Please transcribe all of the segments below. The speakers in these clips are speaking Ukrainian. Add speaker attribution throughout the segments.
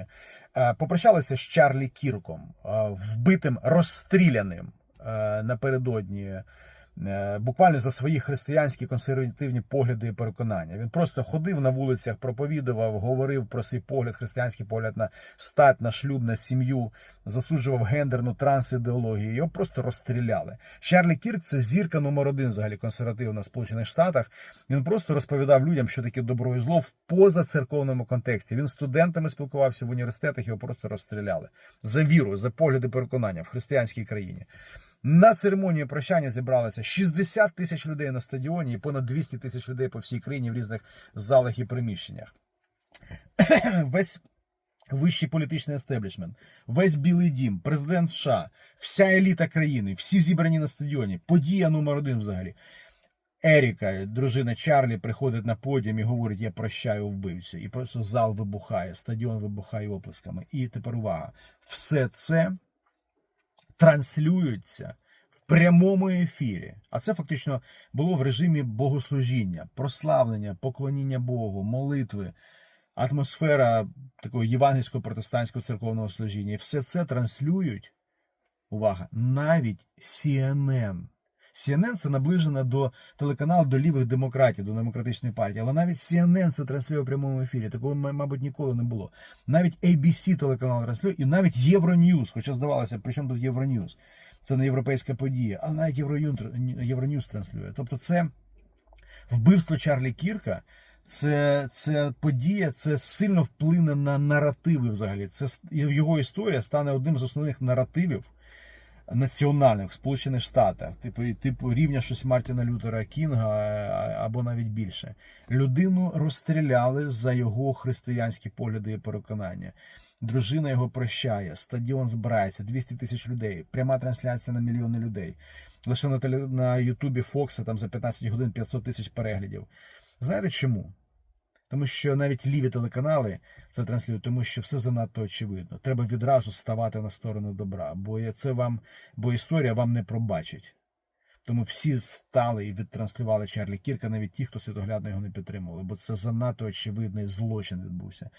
Speaker 1: Америки. Е, Попрощалися з Чарлі Кірком, е, вбитим розстріляним е, напередодні. Е, Буквально за свої християнські консервативні погляди і переконання. Він просто ходив на вулицях, проповідував, говорив про свій погляд, християнський погляд на стать, на шлюб, на сім'ю, засуджував гендерну трансідеологію. Його просто розстріляли. Чарлі Кірк це зірка номер один взагалі консервативна в Сполучених Штатах. Він просто розповідав людям, що таке добро і зло в позацерковному контексті. Він студентами спілкувався в університетах, його просто розстріляли за віру, за погляди переконання в християнській країні. На церемонію прощання зібралося 60 тисяч людей на стадіоні і понад 200 тисяч людей по всій країні в різних залах і приміщеннях. Весь вищий політичний естеблішмент, весь Білий Дім, президент США, вся еліта країни, всі зібрані на стадіоні. Подія номер один взагалі. Еріка, дружина Чарлі, приходить на подіум і говорить: Я прощаю вбивцю. І просто зал вибухає, стадіон вибухає оплесками. І тепер увага. Все це транслюється в прямому ефірі. А це фактично було в режимі богослужіння, прославлення, поклоніння Богу, молитви, атмосфера такого євангельського протестантського церковного служіння. І все це транслюють. Увага, навіть CNN. CNN це наближена до телеканалу до лівих демократів, до демократичної партії. Але навіть CNN це транслює в прямому ефірі. Такого, мабуть, ніколи не було. Навіть ABC телеканал транслює, і навіть Євроньюз, хоча здавалося, при чому тут Євроньюз? Це не європейська подія, але навіть Євроньюз, транслює. Тобто, це вбивство Чарлі Кірка. Це, це подія, це сильно вплине на наративи взагалі. Це його історія стане одним з основних наративів національних в Сполучених Штатах, типу, типу рівня щось Мартіна Лютера Кінга або навіть більше. Людину розстріляли за його християнські погляди і переконання. Дружина його прощає, стадіон збирається, 200 тисяч людей, пряма трансляція на мільйони людей. Лише на теле на Ютубі Фокса там за 15 годин 500 тисяч переглядів. Знаєте чому? Тому що навіть ліві телеканали це транслюють, тому що все занадто очевидно. Треба відразу ставати на сторону добра, бо це вам, бо історія вам не пробачить. Тому всі стали і відтранслювали Чарлі Кірка, навіть ті, хто світоглядно його не підтримували, бо це занадто очевидний злочин відбувся.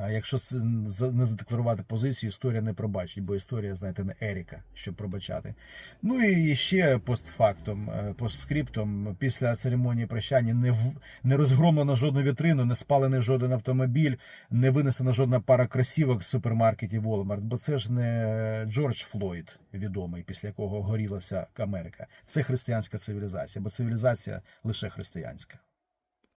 Speaker 1: А якщо це не задекларувати позицію, історія не пробачить, бо історія, знаєте, не Еріка, щоб пробачати. Ну і ще постфактом, е, постскриптом, після церемонії прощання не в не розгромлено жодну вітрину, не спалений жоден автомобіль, не винесена жодна пара кросівок з супермаркетів Walmart, бо це ж не Джордж Флойд, відомий, після якого горілася Америка. Це християнська цивілізація, бо цивілізація лише християнська.